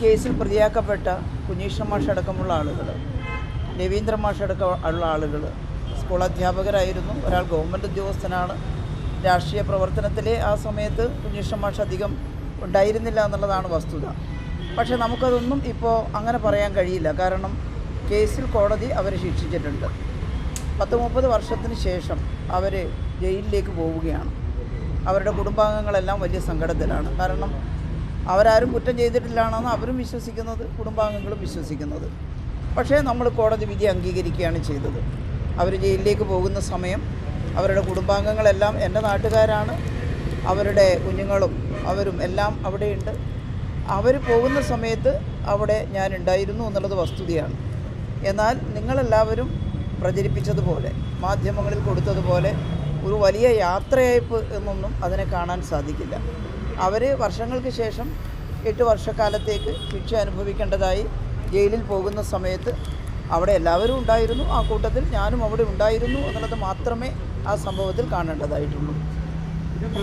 കേസിൽ പ്രതിയാക്കപ്പെട്ട കുഞ്ഞീഷ്ണ മാഷ് അടക്കമുള്ള ആളുകൾ രവീന്ദ്ര മാഷ് അടക്കം ഉള്ള ആളുകൾ സ്കൂൾ അധ്യാപകരായിരുന്നു. ഒരാൾ ഗവൺമെന്റ് ഉദ്യോഗസ്ഥനാണ്. രാഷ്ട്രീയ പ്രവർത്തനത്തിലെ ആ സമയത്ത് കുഞ്ഞീഷ്ണ മാഷ് അധികം ഉണ്ടായിരുന്നില്ല എന്നുള്ളതാണ് വസ്തുത. പക്ഷേ നമുക്കതൊന്നും ഇപ്പോൾ അങ്ങനെ പറയാൻ കഴിയില്ല. കാരണം കേസിൽ കോടതി അവരെ ശിക്ഷിച്ചിട്ടുണ്ട്. പത്ത് മുപ്പത് വർഷത്തിന് ശേഷം അവർ ജയിലിലേക്ക് പോവുകയാണ്. അവരുടെ കുടുംബാംഗങ്ങളെല്ലാം വലിയ സങ്കടത്തിലാണ്. കാരണം അവരാരും കുറ്റം ചെയ്തിട്ടില്ലാണെന്ന് അവരും വിശ്വസിക്കുന്നത് കുടുംബാംഗങ്ങളും വിശ്വസിക്കുന്നത്. പക്ഷേ നമ്മൾ കോടതി വിധി അംഗീകരിക്കുകയാണ് ചെയ്തത്. അവർ ജയിലിലേക്ക് പോകുന്ന സമയം അവരുടെ കുടുംബാംഗങ്ങളെല്ലാം എന്റെ നാട്ടുകാരാണ് അവരുടെ കുഞ്ഞുങ്ങളും അവരും എല്ലാം അവിടെയുണ്ട്. അവർ പോകുന്ന സമയത്ത് അവിടെ ഞാൻ ഉണ്ടായിരുന്നു എന്നുള്ളത് വസ്തുതയാണ്. എന്നാൽ നിങ്ങളെല്ലാവരും പ്രചരിപ്പിച്ചതുപോലെ മാധ്യമങ്ങളിൽ കൊടുത്തതുപോലെ ഒരു വലിയ യാത്രയയപ്പ് എന്നൊന്നും അതിനെ കാണാൻ സാധിക്കില്ല. അവർ വർഷങ്ങൾക്ക് ശേഷം എട്ട് വർഷക്കാലത്തേക്ക് ശിക്ഷ അനുഭവിക്കേണ്ടതായി ജയിലിൽ പോകുന്ന സമയത്ത് അവിടെ എല്ലാവരും ഉണ്ടായിരുന്നു. ആ കൂട്ടത്തിൽ ഞാനും അവിടെ ഉണ്ടായിരുന്നു എന്നുള്ളത് മാത്രമേ ആ സംഭവത്തിൽ കാണേണ്ടതായിട്ടുള്ളൂ.